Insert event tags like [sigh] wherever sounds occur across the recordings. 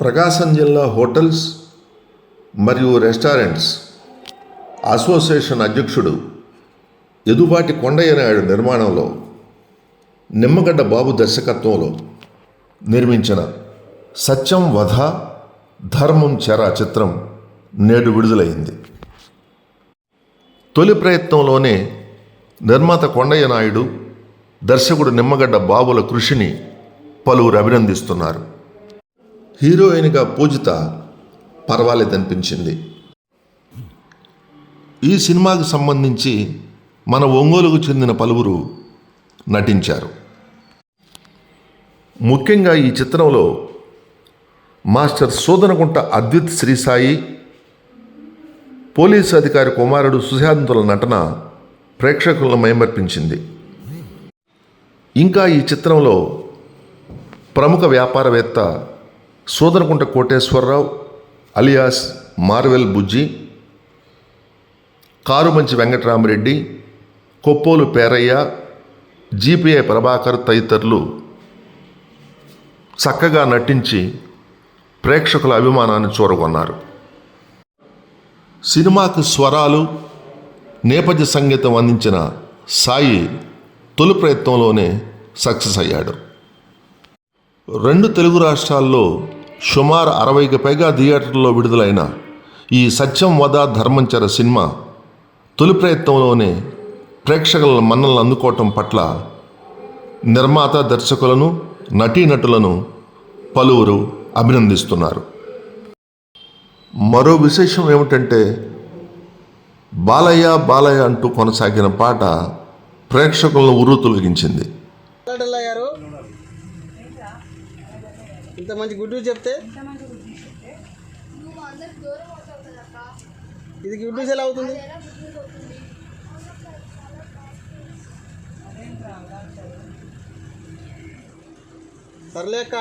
ప్రకాశం జిల్లా హోటల్స్ మరియు restaurants association అధ్యక్షుడు ఎదుబాటి కొండయ్య నాయుడు నిర్మాణంలో నిమ్మగడ్డ బాబు దర్శకత్వంలో నిర్మించిన సత్యం వధ ధర్మం చెర చిత్రం నేడు విడుదలైంది. తొలి ప్రయత్నంలోనే నిర్మాత కొండయ్య నాయుడు దర్శకుడు నిమ్మగడ్డ బాబుల కృషిని పలువురు అభినందిస్తున్నారు. హీరోయిన్గా పూజిత పర్వాలేదనిపించింది. ఈ సినిమాకు సంబంధించి మన ఒంగోలుకు చెందిన పలువురు నటించారు. ముఖ్యంగా ఈ చిత్రంలో మాస్టర్ సోదనగుంట అద్విత్ శ్రీసాయి పోలీసు అధికారి కుమారుడు సుశాంతుల నటన ప్రేక్షకులను మైమర్పించింది. ఇంకా ఈ చిత్రంలో ప్రముఖ వ్యాపారవేత్త Sodarakunta Koteswararao alias Marvel Bujji Karumanchi Venkataramareddy Koppolu Perayya GPI Prabhakar తదితరులు చక్కగా నటించి ప్రేక్షకుల అభిమానాన్ని చూరగొన్నారు. సినిమాకు స్వరాలు నేపథ్య సంగీతం అందించిన సాయి తొలి ప్రయత్నంలోనే సక్సెస్ అయ్యాడు. రెండు తెలుగు రాష్ట్రాల్లో సుమారు అరవైకి పైగా థియేటర్లో విడుదలైన ఈ సత్యం వద ధర్మంచర సినిమా తొలి ప్రయత్నంలోనే ప్రేక్షకుల మన్నలను అందుకోవటం పట్ల నిర్మాత దర్శకులను నటీనటులను పలువురు అభినందిస్తున్నారు. మరో విశేషం ఏమిటంటే బాలయ్య బాలయ్య అంటూ కొనసాగిన పాట ప్రేక్షకులను ఉర్రు తొలగించింది డల్లా గారు ఇంత మంచి గుడ్డు చెప్తే? ఇది గుడ్డు ఎలా అవుతుంది? ఎలా బుద్ధి అవుతుంది? సర్లే అక్క.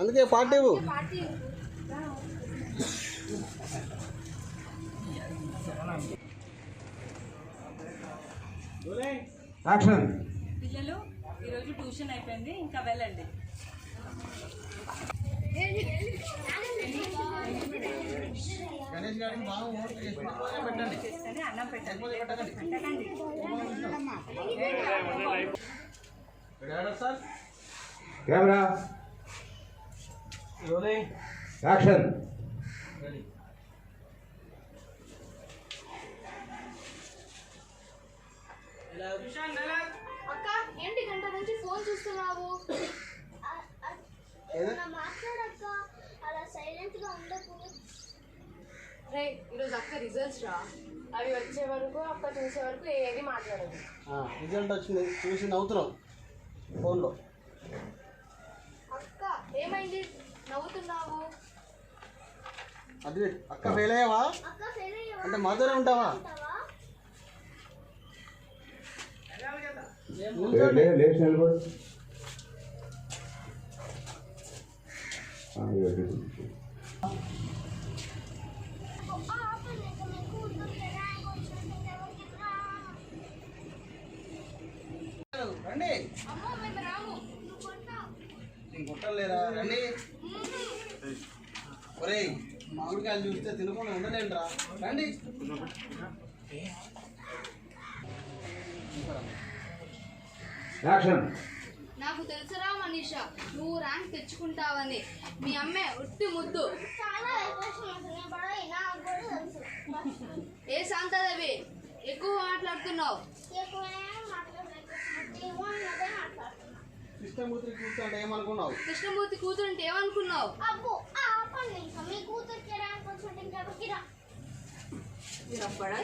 అందుకే పార్టీ ఇవ్వు. ట్యూషన్ అయిపోయింది ఇంకా వెళ్ళండి. చేస్తేనే అన్నం పెట్టండి. పెట్టకండి. కెమెరా. యాక్షన్. అక్క ఏంటి గంట నుంచి ఫోన్ చూస్తున్నావు? మాట్లాడక్క అలా సైలెంట్గా ఉండకు. రే ఈరోజు అక్క రిజల్ట్స్ రా. అవి వచ్చే వరకు అక్క చూసే వరకు ఏది మాట్లాడదు. ఆ, రిజల్ట్ వచ్చింది. చూసి నవ్వుతున్నాం ఫోన్లో. అక్క ఏమైంది? నవ్వుతున్నావు? అది అక్క ఫెయిల్ అయ్యావా? అక్క ఫెయిల్ అయ్యావా? అంటే మాతోనే ఉంటావా? ఎవరికి రా. రండి. నేను కొట్టలేరా రండి. ఒరేయ్ మామిడికాయలు చూస్తే తినకుండా ఉండలేంట్రా రండి. యాక్షన్ నాకు తెలుసురా మనీషా నువ్వు ర్యాంక్ తెచ్చుకుంటావని. మీ అమ్మే ఉట్టి ముద్దు. ఏ శాంతాదేవి ఎక్కువ మాట్లాడుతున్నావు? కృష్ణమూర్తి కూర్చుంటే ఏమనుకున్నావు? కృష్ణమూర్తి కూతురుంటే ఏమనుకున్నావు? అబ్బో ఆ పని ఇంకా మీ కూతురికి ర్యాంక్ వచ్చినట్టు ఇంకెవరికి రా మీరు అప్పుడా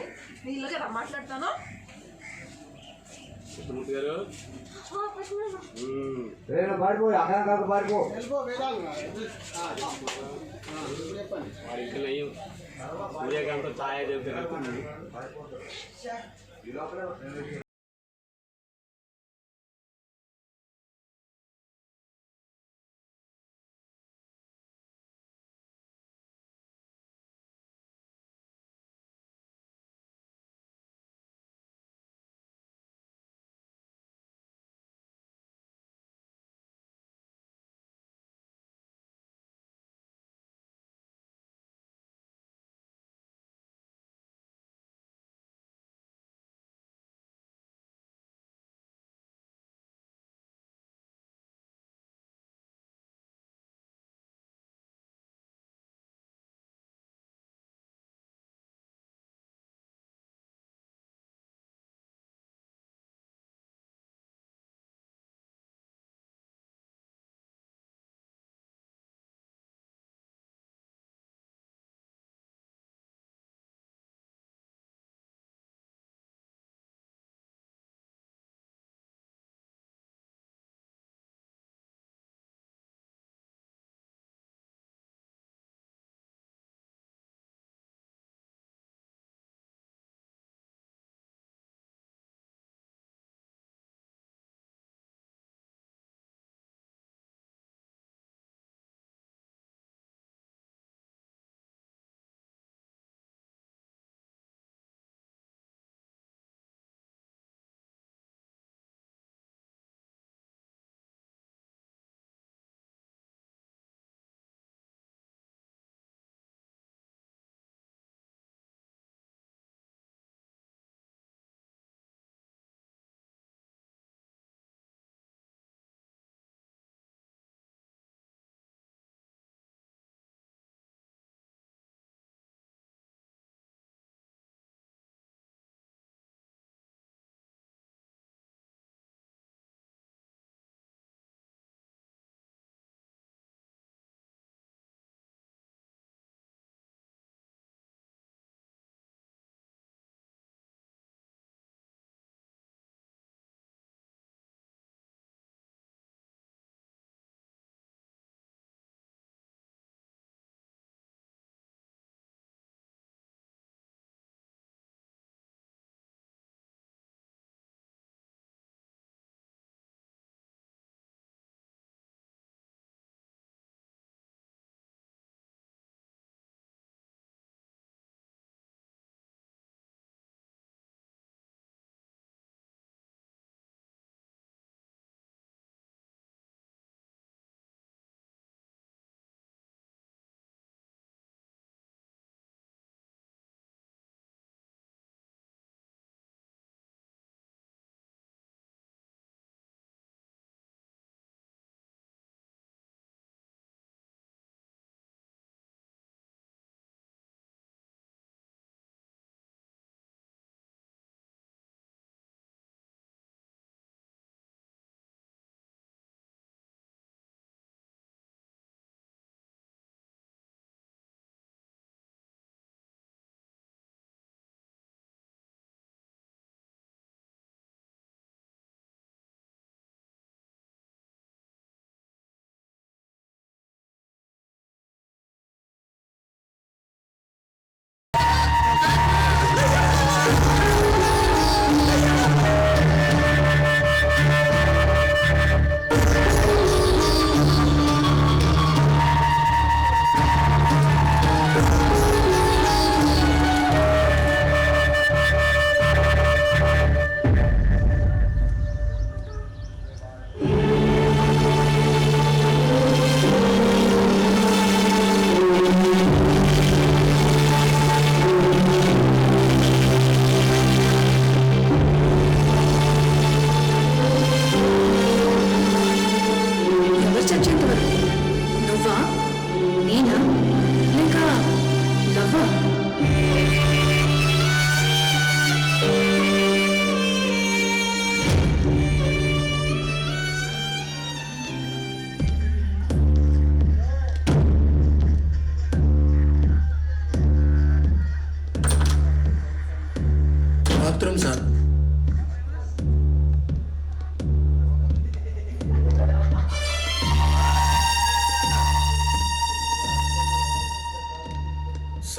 నీళ్ళు కదా మాట్లాడతాను ఆ, పట్టుకున్నా. రేపు పారిపో అక్కడ కాదు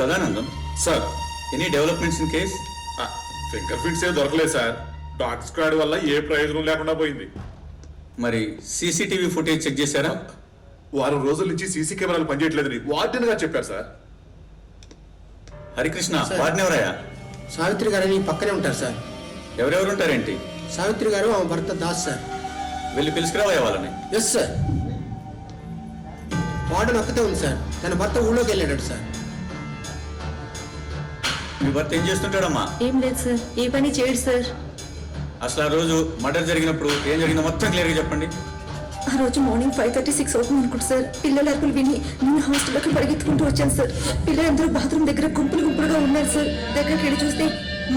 Sadanandam. Sir any developments in case fingerprints ఏం దొరకలేదు సార్. డాగ్ స్క్వాడ్ వల్ల ఏ ప్రయోజనం లేకుండా పోయింది. మరి సీసీటీవీ ఫుటేజ్ చెక్ చేశారా? వారం రోజుల నుంచి సీసీ కెమెరాలు పనిచేయట్లేదని వార్డెన్ గారు చెప్పారు సార్. హరికృష్ణ సార్. వాడిని ఎవరయ్యా? సావిత్రి గారని పక్కనే ఉంటారు సార్. ఎవరెవరు ఉంటారేంటి? సావిత్రి గారు ఆమె భర్త దాస్ సార్. వెళ్ళి పిలుచుకురావయ్యా వాళ్ళని. Yes sir. వార్డెన్ ఒక్కతే ఉంది సార్. తన భర్త ఊళ్ళోకి వెళ్ళాడు సార్. మీ భర్త ఏం చేస్తుంటాడమ్మా? ఏం లేదు సార్. ఏ పని చేయడు సార్. అసలు ఆ రోజు మర్డర్ జరిగినప్పుడు ఏం జరిగిందో మొత్తం క్లియర్గా చెప్పండి. ఆ రోజు మార్నింగ్ ఫైవ్ థర్టీ సిక్స్ అవుతుంది అనుకుంటా సార్. పిల్లల అరుపులు విని నేను హాస్టల్లోకి పరిగెత్తుకుంటూ వచ్చాను సార్. పిల్లలందరూ బాత్రూమ్ దగ్గర గుంపులు గుంపులుగా ఉన్నారు సార్. దగ్గరికి వెళ్ళి చూస్తే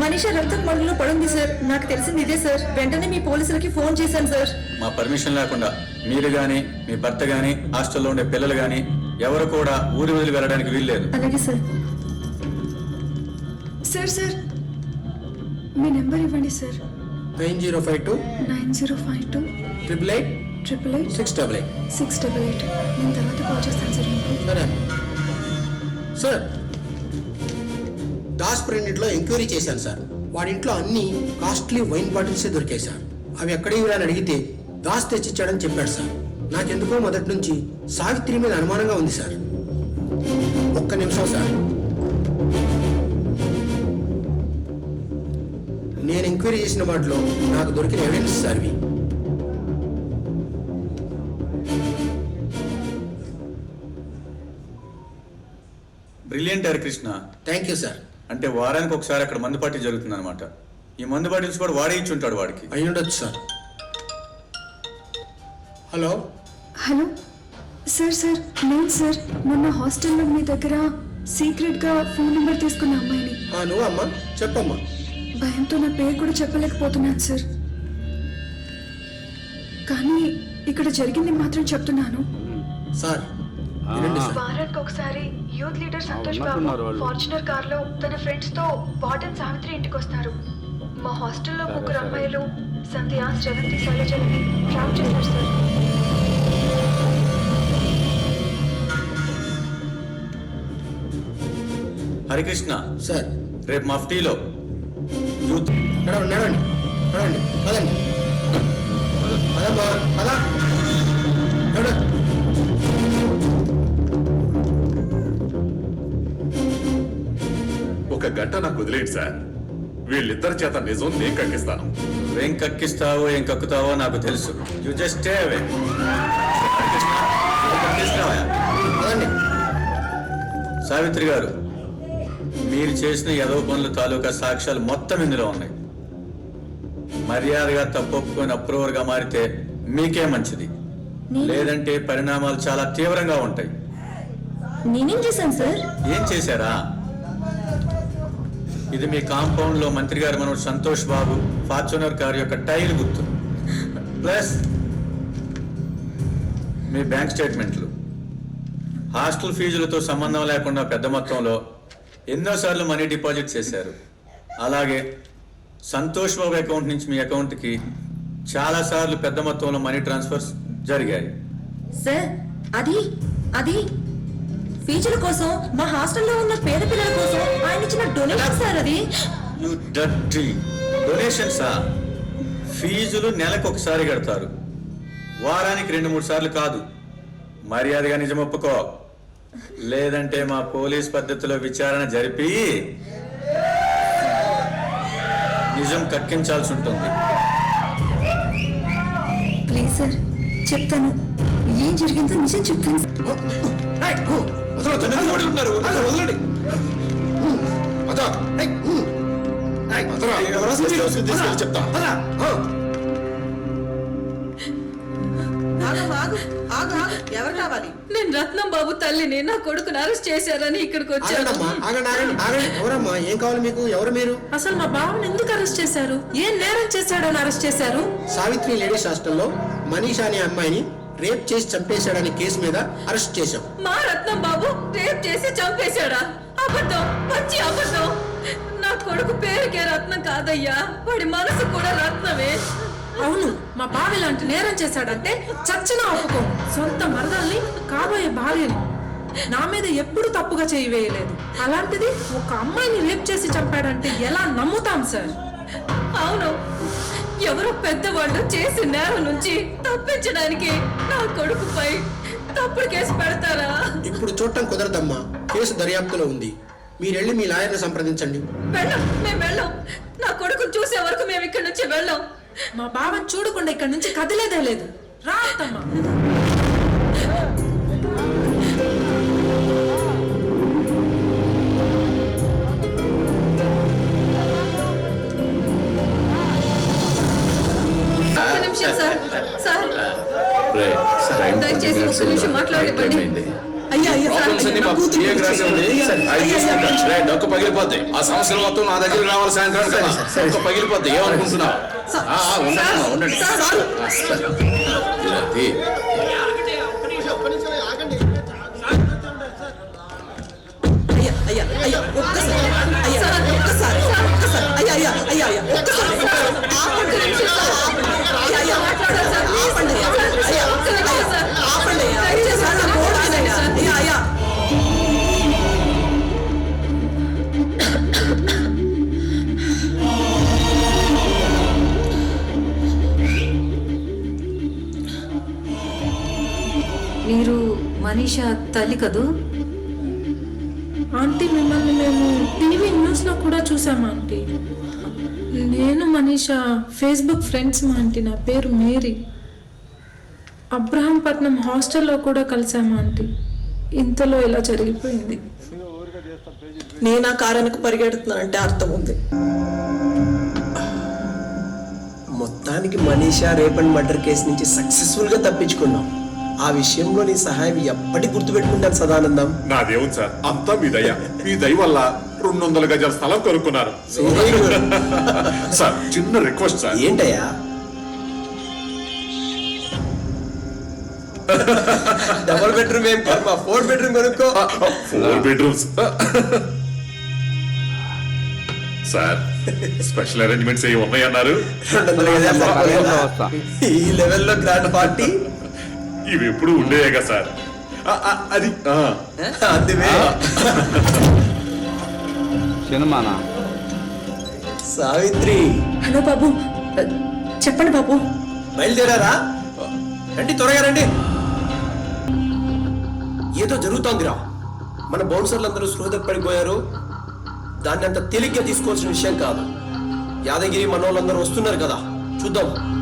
మనిషి రక్తం మండలో పడుంది సార్. నాకు తెలిసింది ఇదే సార్. వెంటనే మీ పోలీసులకి ఫోన్ చేశాను సార్. మా పర్మిషన్ లేకుండా మీరు కానీ మీ భర్త కానీ హాస్టల్లో ఉండే పిల్లలు కానీ ఎవరు కూడా ఊరి వదిలి వెళ్ళడానికి వీల్లేదు. అలాగే సార్. Sir sir. మీ నెంబర్ ఇవ్వండి sir. Nine zero five two nine zero five two triple eight triple eight six double eight six double eight. నేను తర్వాత కాల్ చేస్తాను సార్ సరే. సార్ దాస్ ప్రింట్లో ఎంక్వైరీ చేశాను సార్. వాడి ఇంట్లో అన్ని కాస్ట్లీ వైన్ బాటిల్సే దొరికాయి సార్. అవి ఎక్కడివి అని అడిగితే దాస్ తెచ్చిచ్చాడని చెప్పాడు సార్. నాకెందుకో మొదటి నుంచి సావిత్రి మీద అనుమానంగా ఉంది సార్. ఒక్క నిమిషం సార్. నేను ఎంక్వైరీ చేసిన వాటిలో నాకు దొరికిన ఎవిడెన్స్ సార్ ఇవి brilliant Harikrishna thank you sir అంటే వారానికి ఒకసారి అక్కడ మందు పార్టీ జరుగుతుంది అనమాట ఈ మందు బాటిల్స్ కూడా వాడే ఇచ్చి ఉంటాడు వాడికి. అయి ఉండొచ్చు sir hello hello sir sir నేను సార్ మొన్న హాస్టల్లో మీ దగ్గర సీక్రెట్గా ఫోన్ నెంబర్ తీసుకున్న అమ్మాయిని. ఆ, నువ్వు అమ్మా? చెప్పమ్మా. భయంతో నా పేరు కూడా చెప్పలేకపోతున్నాను సార్. కానీ ఇక్కడ జరిగింది మాత్రం చెప్తున్నాను. సార్ వారానికి ఒకసారి youth leader Santosh Babu Fortuner కార్లో తన ఫ్రెండ్స్తో వార్డెన్ సావిత్రి ఇంటికి వస్తారు మా హాస్టల్లో ముగ్గురు అమ్మాయిలు సంధ్య శ్రవంతి శైలజలని ట్రాప్ చేశారు సార్. హరికృష్ణ సార్ రేపు మఫ్టీలో యూత్ నడవండి నడవండి నడవండి పదండి. పద ఒక గంట నాకు వదిలేయండి సార్. వీళ్ళిద్దరి చేత నిజం నేను కక్కిస్తాను. ఏం కక్కిస్తావో ఏం కక్కుతావో నాకు తెలుసు. యు జస్ట్ సావిత్రి గారు మీరు చేసిన ఎదవ పనుల తాలూకా సాక్ష్యాలు మొత్తం ఇందులో ఉన్నాయి. మర్యాదగా తప్పొప్పుకొని అప్రూవర్గా మారితే మీకే మంచిది. లేదంటే పరిణామాలు చాలా తీవ్రంగా ఉంటాయి. నేనేం చేశాను సార్? ఏం చేశారా? ఇది మీ కాంపౌండ్లో మంత్రి గారు మనోడు సంతోష్ బాబు ఫార్చునర్ కార్ యొక్క టైర్ గుర్తు. ప్లస్ మీ బ్యాంక్ స్టేట్మెంట్లు. హాస్టల్ ఫీజులతో సంబంధం లేకుండా పెద్ద మొత్తంలో ఎన్నోసార్లు మనీ డిపాజిట్ చేశారు. అలాగే సంతోష్ బాబు అకౌంట్ నుంచి మీ అకౌంట్కి చాలాసార్లు పెద్ద మొత్తంలో మనీ ట్రాన్స్ఫర్స్ జరిగాయి. సార్ అది అది ఫీజుల కోసం మా హాస్టల్లో ఉన్న పేద పిల్లల కోసం ఆయన ఇచ్చిన డొనేషన్ సార్ అది. You dirty. డొనేషన్సా ఫీజులు నెలకు ఒకసారి కడతారు. వారానికి రెండు మూడు సార్లు కాదు. మర్యాదగా నిజం ఒప్పుకో. లేదంటే మా పోలీస్ పద్ధతిలో విచారణ జరిపి నిజం కక్కించాల్సి ఉంటుంది. ప్లీజ్ సార్ చెప్తాను. ఏం జరిగిందో నిజం చెప్తాను ఏయ్, ఎవరు కావాలి నేను రత్నం బాబు తల్లిని నా కొడుకుని అరెస్ట్ చేశారని ఇక్కడికి వచ్చాను ఆగండమ్మా ఆగండి ఆగండి ఆగండి. ఎవరమ్మా ఏం కావాలి మీకు? ఎవరు మీరు? అసలు మా బావని ఎందుకు అరెస్ట్ చేశారు? ఏం నేరం చేశాడని అరెస్ట్ చేశారు? సావిత్రి లేడీస్ హాస్టల్లో మనీషా అనే అమ్మాయిని రేప్ చేసి చంపేశాడనే కేసు మీద అరెస్ట్ చేశాం. మా రత్నం బాబు రేప్ చేసి చంపేశాడా? అబద్ధం మంచి అబద్ధం. నా కొడుకు పేరుకే రత్నం కాదయ్యా. వాడి మనసు కూడా రత్నమే. అవును మా బావ ఇలాంటి నేరం చేశాడంటే చచ్చిన ఒప్పుకో సొంత మరదల్ని కాబోయే భార్యని. నా మీద ఎప్పుడు తప్పుగా చేయి వేయలేదు. అలాంటిది ఒక అమ్మాయిని రేప్ చేసి చంపాడంటే ఎలా నమ్ముతాం సార్? అవును. ఎవరో పెద్దవాళ్ళు చేసి నేరం నుంచి తప్పించడానికి నా కొడుకుపై తప్పుడు కేసు పెడతారా? ఇప్పుడు చూడటం కుదరదమ్మా. కేసు దర్యాప్తులో ఉంది. మీరెళ్ళి మీ లాయర్ని సంప్రదించండి. వెళ్ళం మేము వెళ్ళం. నా కొడుకు చూసే వరకు మేము ఇక్కడి నుంచి వెళ్ళం. మా బావని చూడకుండా ఇక్కడి నుంచి కదిలేదే లేదు. రా అత్తమ్మ. ఒక్క నిమిషం సార్. సార్. దయచేసి ఒక్క నిమిషం మాట్లాడివ్వండి డొక్క పగిలిపోద్ది. ఆ సమస్యలు మొత్తం నా దగ్గర రావాలి సాయంత్రం డొక్క పగిలిపోద్ది. ఏమనుకుంటున్నావు? ఉండండి ఉండండి. అయ్యా అయ్యా ఒక్కసారి అయ్యా ఒక్కసారి ఒక్కసారి అయ్యా అయ్యా అయ్యా ఒక్కసారి మీరు మనీషా తల్లి కదూ? ఆంటీ మిమ్మల్ని మేము టీవీ న్యూస్లో కూడా చూసాము ఆంటీ. నేను మనీషా ఫేస్బుక్ ఫ్రెండ్స్ మా ఆంటీ నా పేరు మేరీ. అబ్రహంపట్నం హాస్టల్లో కూడా కలిసాము ఆంటీ. ఇంతలో ఇలా జరిగిపోయింది. నేను ఆ కారానికి పరిగెడుతున్నానంటే అర్థం ఉంది. మొత్తానికి Manisha rape and murder case నుంచి సక్సెస్ఫుల్గా తప్పించుకున్నాం. ఆ విషయంలో నీ సహాయం ఎప్పటి గుర్తుపెట్టుకుంటాను సదానందం. నాదేముంది సార్ అంతా మీ దయ. మీ దయ వల్ల రెండు వందల గజాల స్థలం కొనుక్కున్నారు. [laughs] సార్ చిన్న రిక్వెస్ట్ సార్. ఏంటయ్యా? డబుల్ బెడ్రూమ్ ఏం కర్మ ఫోర్ బెడ్రూమ్ కొనుక్కో. Four bedrooms. Sir special arrangements ఏ ఉన్నాయన్నారు. [laughs] ఈ లెవెల్లో గ్రాండ్ పార్టీ. ఇవి ఎప్పుడు ఉండేయేగా సార్. ఆ, ఆ, అది. అందువే. సినిమానా సావిత్రి. హలో బాబు. చెప్పండి బాబు. బయలుదేరారా? రండి త్వరగా రండి. ఏదో జరుగుతోందిరా. మన బౌన్సర్లు అందరూ స్పృహ పడిపోయారు. దాన్ని అంత తేలిగ్గా తీసుకోవాల్సిన విషయం కాదు. యాదగిరి మన వాళ్ళందరూ వస్తున్నారు కదా. చూద్దాం.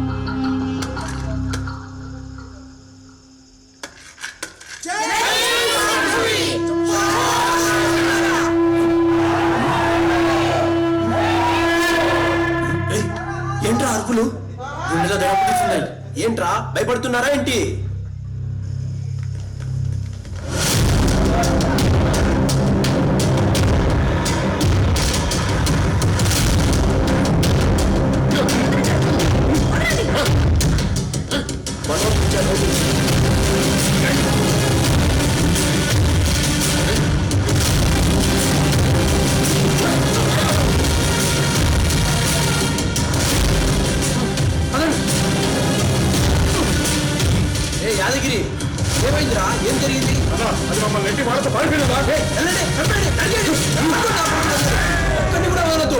ఏంట్రా అరుపులు గుండెలో దడపడుతున్నాయి ఏంట్రా? భయపడుతున్నారా ఏంటి? యాదగిరి. ఏమైందిరా? ఏం జరిగింది? అది మమ్మల్ని నెట్టి వాళ్ళతో పారిపోయినదా? వెళ్ళండి అడిగండి ఒక్కడిని కూడా వదలొద్దు.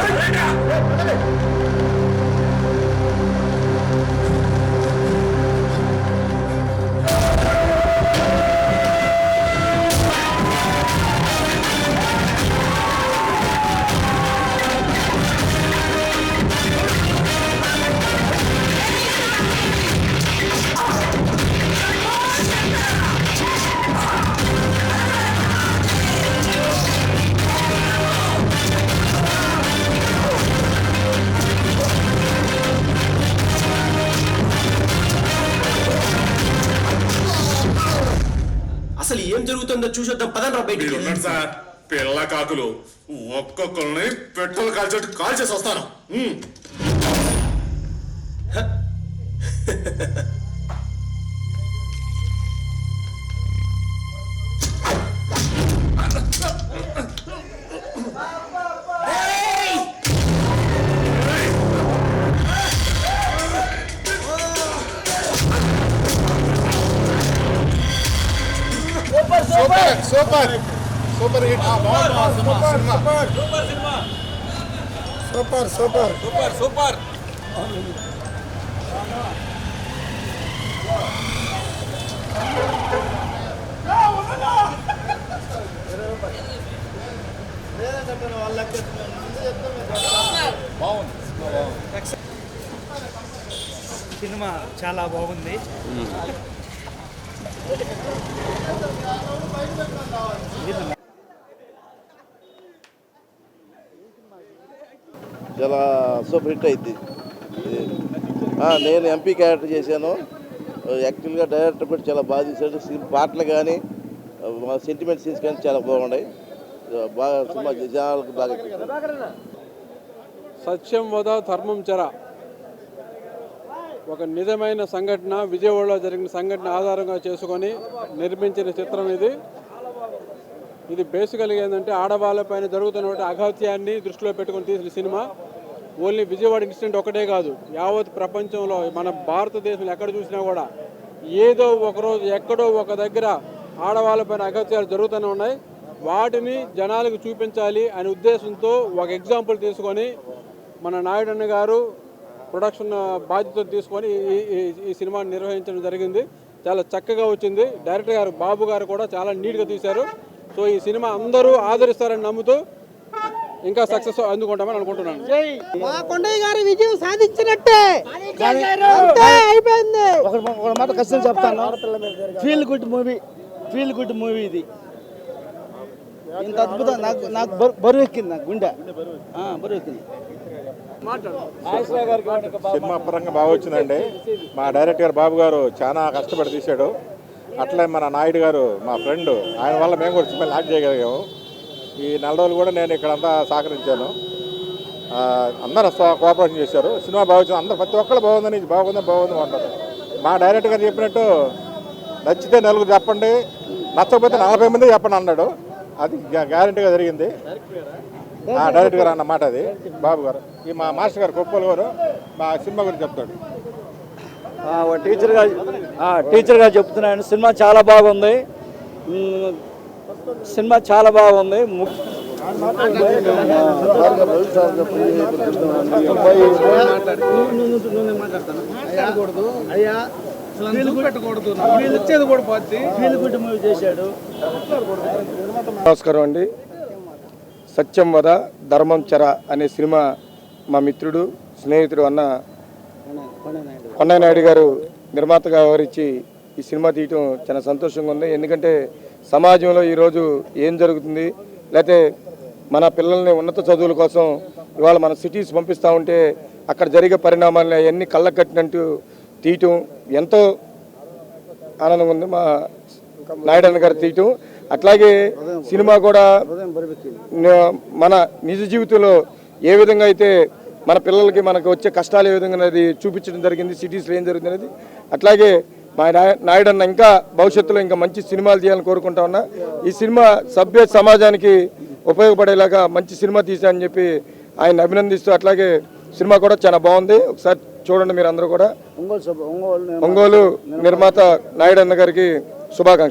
జరుగుతుందో చూసొద్దాం. పదండ్రా మీరు బయటికి. ఉండండి సార్. పిల్ల కాకులు. ఒక్కొక్కరిని పెట్రోల్ కాల్చేట్టు కాల్ చేసి వస్తాను. ఉమ్. [laughs] సినిమా చాలా బాగుంది. చాలా సూపర్ హిట్ అయింది. నేను ఎంపీ క్యారెక్టర్ చేశాను. యాక్చువల్గా డైరెక్టర్ కూడా చాలా బాగా తీశాడు. పాటలు కానీ సెంటిమెంట్ సీన్స్ కానీ చాలా బాగున్నాయి. బాగా సినిమా జనాలకు బాగా సత్యం వద ధర్మం చరా ఒక నిజమైన సంఘటన విజయవాడలో జరిగిన సంఘటన ఆధారంగా చేసుకొని నిర్మించిన చిత్రం ఇది. ఇది బేసికల్గా ఏంటంటే ఆడవాళ్ళపైన జరుగుతున్న అఘాత్యాన్ని దృష్టిలో పెట్టుకొని తీసిన సినిమా. ఓన్లీ విజయవాడ ఇన్సిడెంట్ ఒకటే కాదు యావత్ ప్రపంచంలో మన భారతదేశంలో ఎక్కడ చూసినా కూడా ఏదో ఒకరోజు ఎక్కడో ఒక దగ్గర ఆడవాళ్ళపైన అఘాత్యాలు జరుగుతూనే ఉన్నాయి. వాటిని జనాలకు చూపించాలి అనే ఉద్దేశంతో ఒక ఎగ్జాంపుల్ తీసుకొని మన నాయుడన్న గారు ప్రొడక్షన్ బాధ్యతలు తీసుకొని ఈ సినిమాని నిర్వహించడం జరిగింది. చాలా చక్కగా వచ్చింది. డైరెక్టర్ గారు బాబు గారు కూడా చాలా నీట్గా తీశారు. సో ఈ సినిమా అందరూ ఆదరిస్తారని నమ్ముతూ ఇంకా సక్సెస్ అందుకుంటామని అనుకుంటున్నాను. మా కొండయ్య గారి విజయం సాధించినట్టే. అయిపోయింది. ఒక ఒక మాట కష్టం చెప్తాను. Feel good movie feel good movie ఇది. ఇంత అద్భుతం. నాకు నాకు బరు- బరువు ఎక్కింది నాకు గుండె. బరువు ఎక్కింది సినిమా పరంగా బాగా వచ్చిందండి. మా డైరెక్టర్ గారు బాబు గారు చాలా కష్టపడి తీశాడు. అట్లే మన నాయుడు గారు మా ఫ్రెండ్ ఆయన వల్ల మేము కూడా సినిమా లాక్ చేయగలిగాము. ఈ నెల రోజులు కూడా నేను ఇక్కడంతా సహకరించాను. ఆ, అందరూ కోఆపరేషన్ చేశారు. సినిమా బాగా వచ్చింది. అందరూ ప్రతి ఒక్కరు బాగుందని బాగుంది బాగుంది అంటారు మా డైరెక్టర్ గారు చెప్పినట్టు నచ్చితే నలుగురు చెప్పండి నచ్చకపోతే నలభై మంది చెప్పండి అన్నాడు. అది గ్యారంటీగా జరిగింది. ఆ, డైరెక్టర్ గారు అన్న మాట అది. బాబు గారు ఈ మా మాస్టర్ గారు కొప్పలు గారు మా సినిమా గురించి చెప్తాడు. టీచర్గా టీచర్గా చెప్తున్నాను సినిమా చాలా బాగుంది. సినిమా చాలా బాగుంది. అయ్యా నమస్కారం అండి. సత్యం వద ధర్మం చర అనే సినిమా మా మిత్రుడు స్నేహితుడు అన్న కొండయ్య నాయుడు గారు నిర్మాతగా వ్యవహరించి ఈ సినిమా తీయటం చాలా సంతోషంగా ఉంది. ఎందుకంటే సమాజంలో ఈరోజు ఏం జరుగుతుంది? లేకపోతే మన పిల్లల్ని ఉన్నత చదువుల కోసం ఇవాళ మన సిటీస్ పంపిస్తూ ఉంటే అక్కడ జరిగే పరిణామాలని అవన్నీ కళ్ళ కట్టినట్టు తీయటం ఎంతో ఆనందంగా ఉంది. మా నాయుడు గారు తీయటం అట్లాగే సినిమా కూడా మన నిజ జీవితంలో ఏ విధంగా అయితే మన పిల్లలకి మనకు వచ్చే కష్టాలు ఏ విధంగా అనేది చూపించడం జరిగింది సిటీస్లో ఏం జరుగుతుంది అనేది. అట్లాగే మా నాయ- నాయుడు అన్న ఇంకా భవిష్యత్తులో ఇంకా మంచి సినిమాలు తీయాలని కోరుకుంటా ఉన్నా. ఈ సినిమా సభ్య సమాజానికి ఉపయోగపడేలాగా మంచి సినిమా తీశారని చెప్పి ఆయన అభినందిస్తూ అట్లాగే సినిమా కూడా చాలా బాగుంది. ఒకసారి చూడండి మీరు అందరూ కూడా. ఒంగోలు నిర్మాత నాయుడు అన్న గారికి శుభాకాంక్షలు.